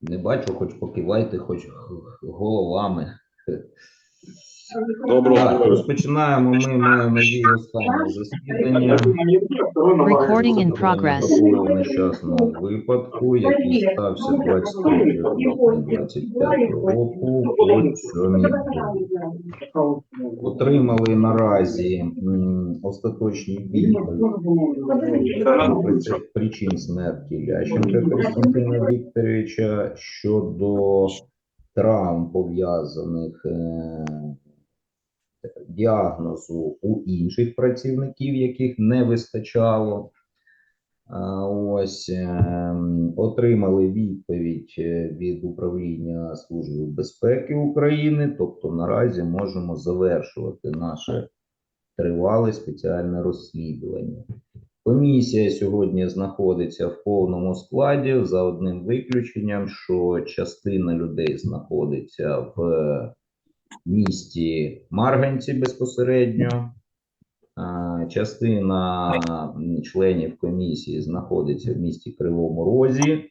Не бачу, хоч покивайте, хоч головами. Доброго Так, розпочинаємо ми маємо надію останнє засідання. Recording in progress. Нещасного випадку, який стався 23 липня 25 року о 7 Отримали наразі остаточні відповіді причин смерті Лященка Константина Вікторовича щодо травм, пов'язаних е, діагнозу у інших працівників, яких не вистачало. Ось ем, отримали відповідь е, від управління Служби безпеки України. Тобто, наразі можемо завершувати наше тривале спеціальне розслідування. Комісія сьогодні знаходиться в повному складі за одним виключенням, що частина людей знаходиться в місті Марганці безпосередньо. Частина членів комісії знаходиться в місті Кривому Розі,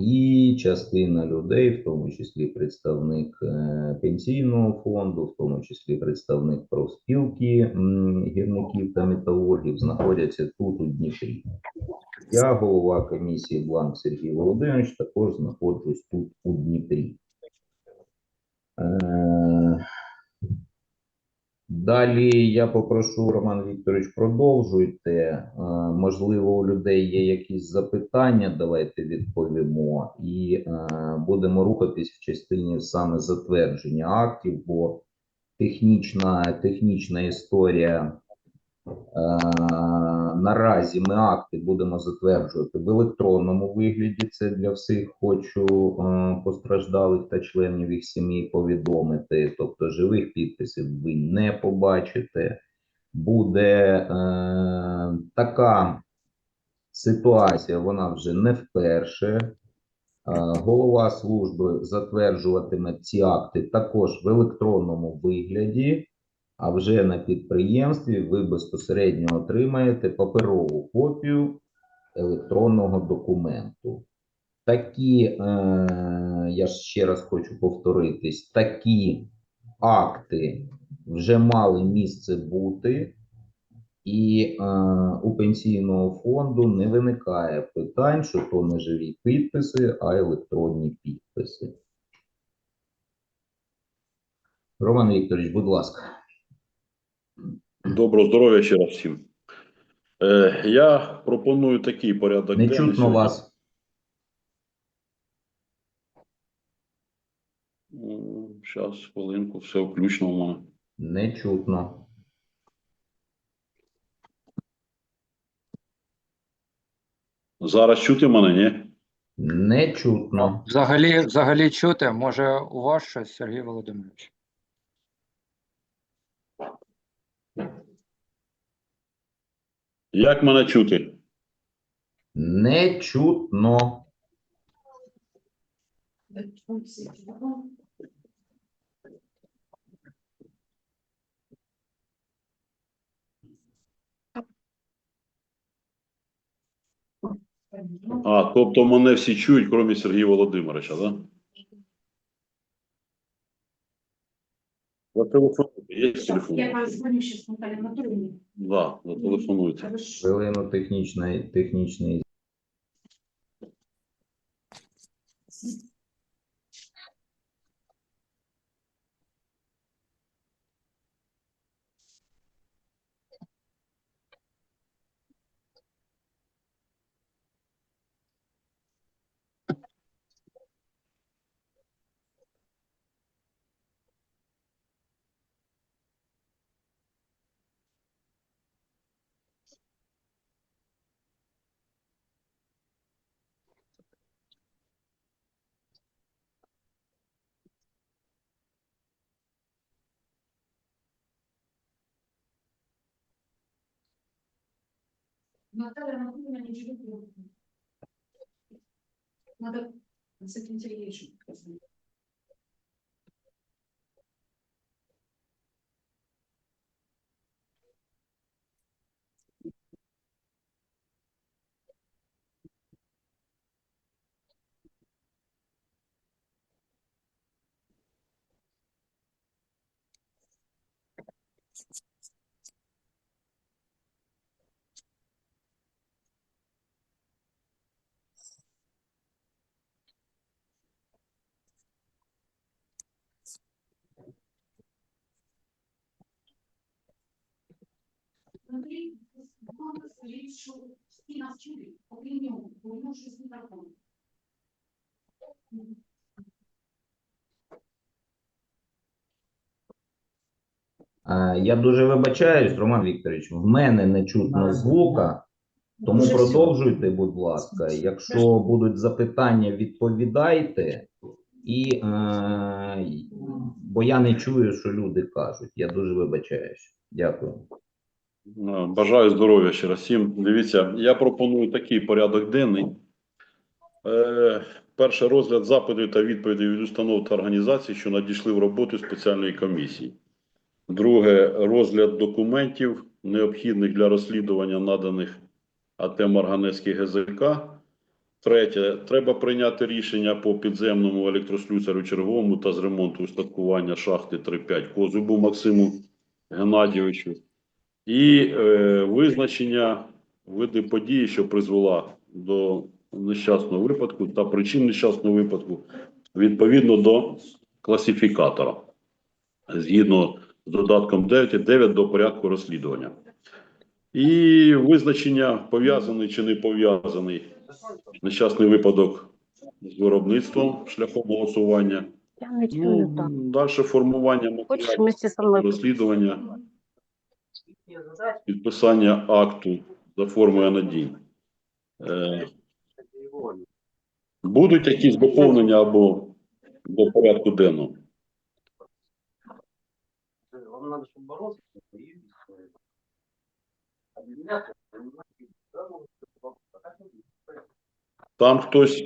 і частина людей, в тому числі представник е, пенсійного фонду, в тому числі представник профспілки гірників та металургів, знаходяться тут у Дніпрі. Я, голова комісії Бланк Сергій Володимирович, також знаходжусь тут у Дніпрі. Е, Далі я попрошу Роман Вікторович, продовжуйте. Е, Можливо, у людей є якісь запитання, давайте відповімо, і е, будемо рухатись в частині саме затвердження актів, бо технічна, технічна історія. Е, Наразі ми акти будемо затверджувати в електронному вигляді. Це для всіх хочу е, постраждалих та членів їх сім'ї повідомити. Тобто живих підписів ви не побачите. Буде е, така ситуація, вона вже не вперше. Е, Голова служби затверджуватиме ці акти також в електронному вигляді. А вже на підприємстві ви безпосередньо отримаєте паперову копію електронного документу. Такі, е, я ще раз хочу повторитись, такі акти вже мали місце бути, і е, у пенсійного фонду не виникає питань, що то не живі підписи, а електронні підписи. Роман Вікторович, будь ласка. Доброго здоров'я ще раз всім. Е, я пропоную такий порядок. Не чутно сьогодні. вас. Зараз, хвилинку, все включно у мене. Не чутно. Зараз чути мене, ні? Не чутно. Взагалі, взагалі чути, може у вас щось, Сергій Володимирович? Як мене чути? Не чутно. А, тобто мене всі чують, крім Сергія Володимировича, так? Да? Зателефонуйте, є телефон? Я позвоню сейчас Наталье Анатольевне. Да, зателефонуйте. Хорошо. Хвилину технічної, технічної. Наталья Анатольевна не в Европе. Надо с этим Сергеевичем Андрій, мама скажіть, що всі нас чують, окрім нього, бо йому щось не так. Е, Я дуже вибачаюсь, Роман Вікторович, в мене не чутно звука, тому продовжуйте, будь ласка. Якщо будуть запитання, відповідайте. І, е, бо я не чую, що люди кажуть. Я дуже вибачаюсь. Дякую. Е, Бажаю здоров'я ще раз всім. Дивіться, я пропоную такий порядок денний. Е, перше розгляд запитів та відповідей від установ та організацій, що надійшли в роботу спеціальної комісії. Друге розгляд документів, необхідних для розслідування наданих АТ Марганецький ГЗК. Третє, треба прийняти рішення по підземному електрослюсарю черговому та з ремонту устаткування шахти 3.5 Козубу Максиму Геннадійовичу. І е, визначення види події, що призвела до нещасного випадку та причин нещасного випадку відповідно до класифікатора, згідно з додатком 9 і 9 до порядку розслідування. І визначення пов'язаний чи не пов'язаний нещасний випадок з виробництвом шляхом голосування. Я не чую так. Ну, далі формування матеріалів розслідування, підписання акту за формою надій. Е, будуть якісь доповнення або до порядку денного? Вам надо, чтобы бороться. и объединяться, понимаете, да, ну, а как вы делаете? Там хтось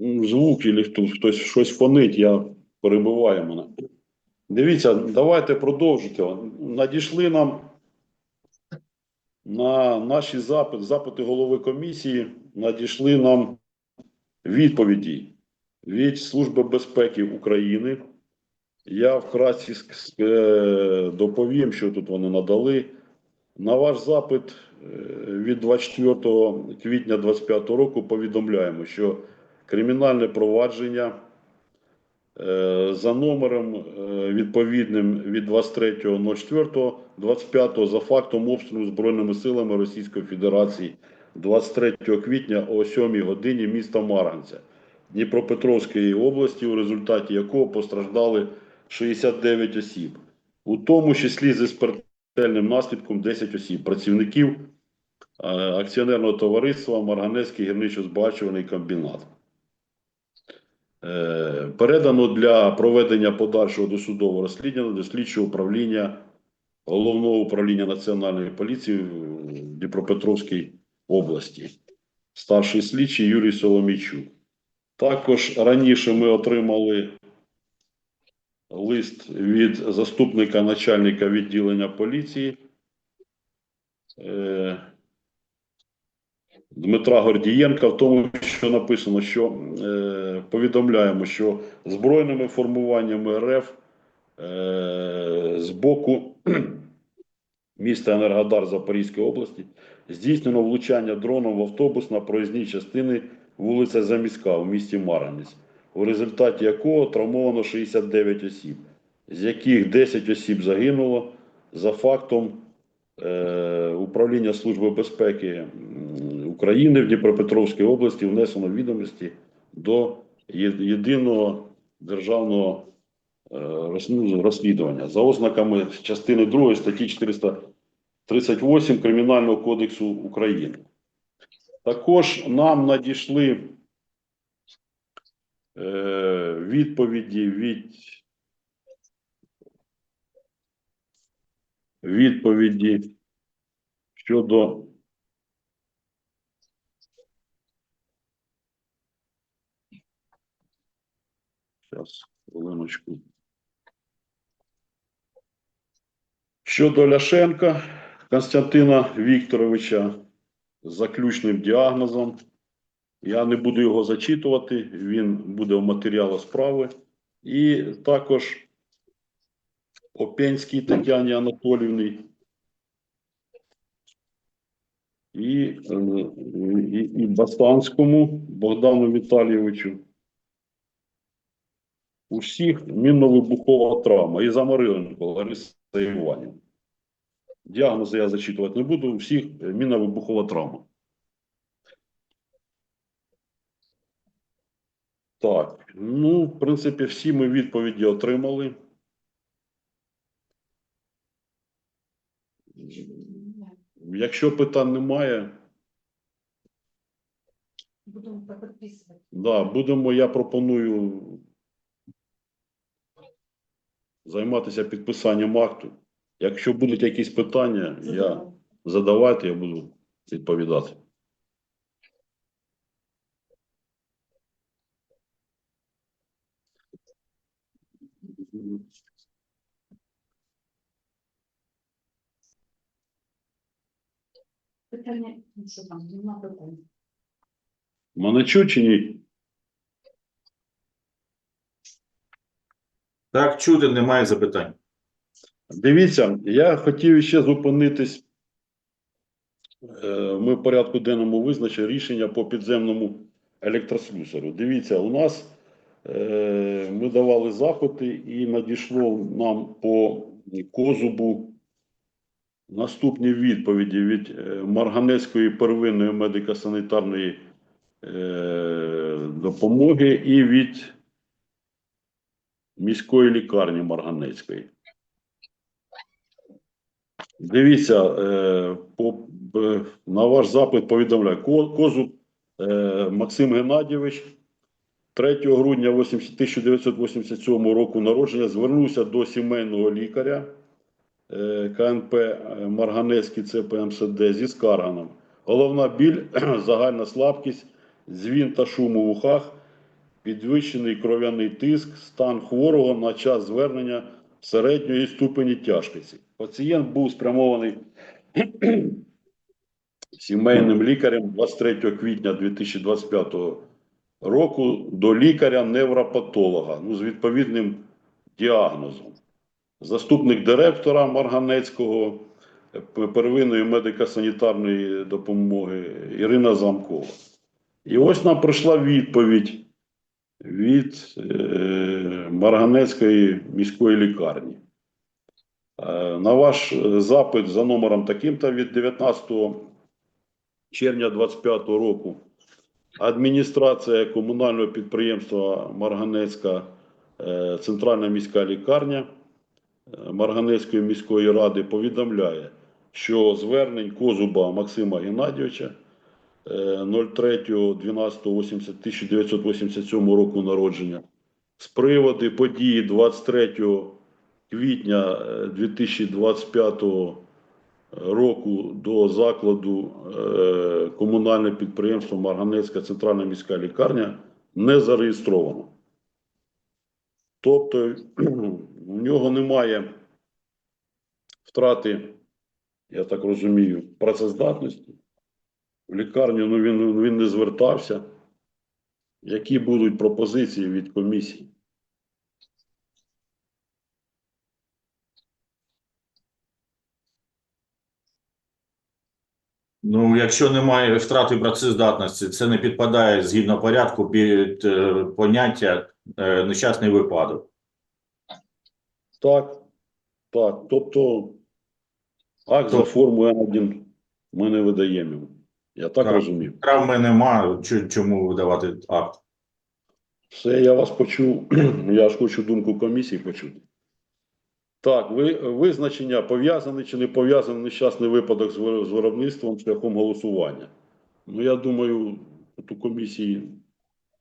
м, звук, і хтось, хтось щось фонить, я перебиваю мене. Дивіться, давайте продовжити. Надійшли нам на наші запити, запити голови комісії, надійшли нам відповіді від Служби безпеки України. Я вкратці е, доповім, що тут вони надали. На ваш запит е, від 24 квітня 2025 року повідомляємо, що кримінальне провадження за номером е, відповідним від 23.04.25 за фактом обстрілу Збройними силами Російської Федерації 23 квітня о 7 годині міста Марганця Дніпропетровської області, у результаті якого постраждали 69 осіб, у тому числі зі смертельним наслідком 10 осіб, працівників е, акціонерного товариства Марганецький гірничо-збагачувальний комбінат. Е, Передано для проведення подальшого досудового розслідування до слідчого управління Головного управління Національної поліції в Дніпропетровській області. Старший слідчий Юрій Соломійчук. Також раніше ми отримали лист від заступника начальника відділення поліції е, Дмитра Гордієнка, в тому, що написано, що е, повідомляємо, що збройними формуваннями РФ е, з боку міста Енергодар Запорізької області здійснено влучання дроном в автобус на проїзній частини вулиця Заміська у місті Марганець, у результаті якого травмовано 69 осіб, з яких 10 осіб загинуло за фактом е, управління Служби безпеки України в Дніпропетровській області внесено відомості до єдиного державного е, роз- розслідування за ознаками частини 2 статті 438 Кримінального кодексу України. Також нам надійшли е, відповіді від відповіді щодо Зараз, хвилиночку. Щодо Ляшенка Константина Вікторовича з заключним діагнозом. Я не буду його зачитувати, він буде в матеріалах справи. І також Опенській Тетяні Анатоліївні. І, е, і, і Бастанському Богдану Віталійовичу. У всіх мінно-вибухова травма. І Замариленко Лариса Іванівна. Діагнози я зачитувати не буду. У всіх е, мінно-вибухова травма. Так, ну, в принципі, всі ми відповіді отримали. Якщо питань немає, Будемо підписувати. да, будемо, я пропоную займатися підписанням акту. Якщо будуть якісь питання, я задавайте, я буду відповідати. Питання, що там, нема питань. Мене чуть чи ні? Так, чути, немає запитань. Дивіться, я хотів ще зупинитись. Е, Ми в порядку денному визначили рішення по підземному електрослюсарю. Дивіться, у нас е, ми давали заходи і надійшло нам по козубу наступні відповіді від е, Марганецької первинної медико-санітарної допомоги і від міської лікарні Марганецької. Дивіться, е, е, на ваш запит повідомляю. Ко- Козуб е, Максим Геннадійович 3 грудня 1987 року народження звернувся до сімейного лікаря КНП Марганецький ЦПМСД зі скаргами. Головна біль, загальна слабкість, дзвін та шум у вухах, підвищений кров'яний тиск, стан хворого на час звернення середньої ступені тяжкості. Пацієнт був спрямований сімейним лікарем 23 квітня 2025 року до лікаря-невропатолога ну, з відповідним діагнозом. Заступник директора Марганецького первинної медико-санітарної допомоги Ірина Замкова. І ось нам прийшла відповідь від е, Марганецької міської лікарні. Е, На ваш е, запит за номером таким-то від 19 червня 2025 року адміністрація комунального підприємства Марганецька центральна міська лікарня Марганецької міської ради повідомляє, що звернень Козуба Максима Геннадійовича 03.12.1987 року народження з приводу події 23 квітня е, 2025 року до закладу е, комунальне підприємство Марганецька центральна міська лікарня не зареєстровано. Тобто у нього немає втрати, я так розумію, працездатності. В лікарню ну, він, він не звертався. Які будуть пропозиції від комісії? Ну, якщо немає втрати працездатності, це не підпадає згідно порядку під е, поняття е, нещасний випадок. Так, так. Тобто акт за формою Н1 ми не видаємо. Я так Так. розумів. Травми нема, чому видавати акт? Все, я вас почув. Я ж хочу думку комісії почути. Так, ви, визначення пов'язаний чи не пов'язаний нещасний випадок з, виробництвом шляхом голосування. Ну, я думаю, у комісії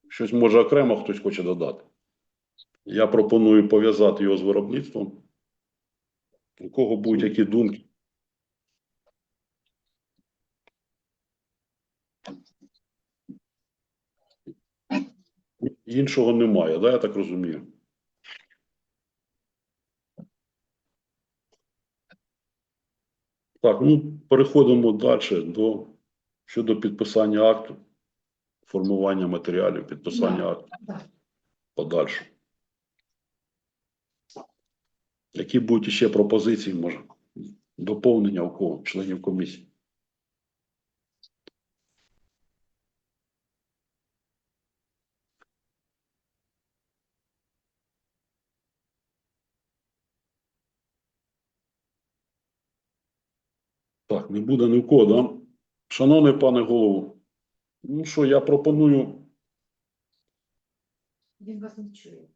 щось може окремо хтось хоче додати. Я пропоную пов'язати його з виробництвом. У кого будуть які думки? Іншого немає, да, я так розумію. Так, ну переходимо далі до щодо підписання акту, формування матеріалів, підписання акту подальше. Які будуть ще пропозиції, може, доповнення у кого, членів комісії? Так, не буде ні в кого, да? Шановний пане голову, ну що, я пропоную. Він вас не чує.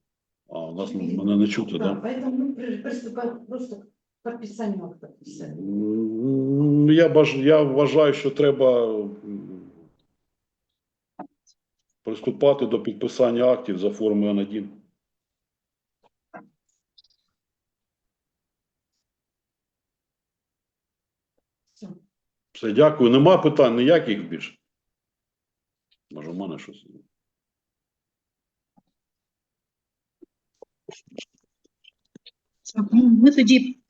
А, у нас мене не чути, Да, так? поэтому мы при- приступаем просто к подписанию акта. и всё. М, Я, баж... я вважаю, що треба м, приступати до підписання актів за формою Н1. Все, дякую. Нема питань ніяких більше. Може, в мене щось. Ми тоді.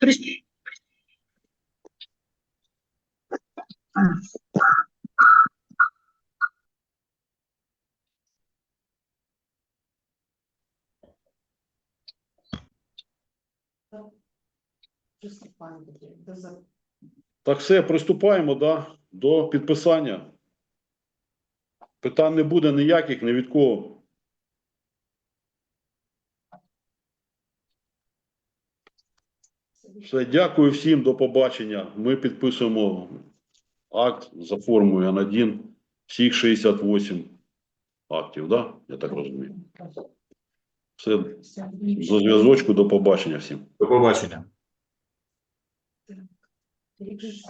Приступаємо тоді до за- Так, все, приступаємо да, до підписання. Питань не буде ніяких, ні від кого. Все, дякую всім, до побачення. Ми підписуємо акт за формою Н1 всіх 68 актів, да? Я так розумію. Все, до зв'язочку, до побачення всім. До побачення. You you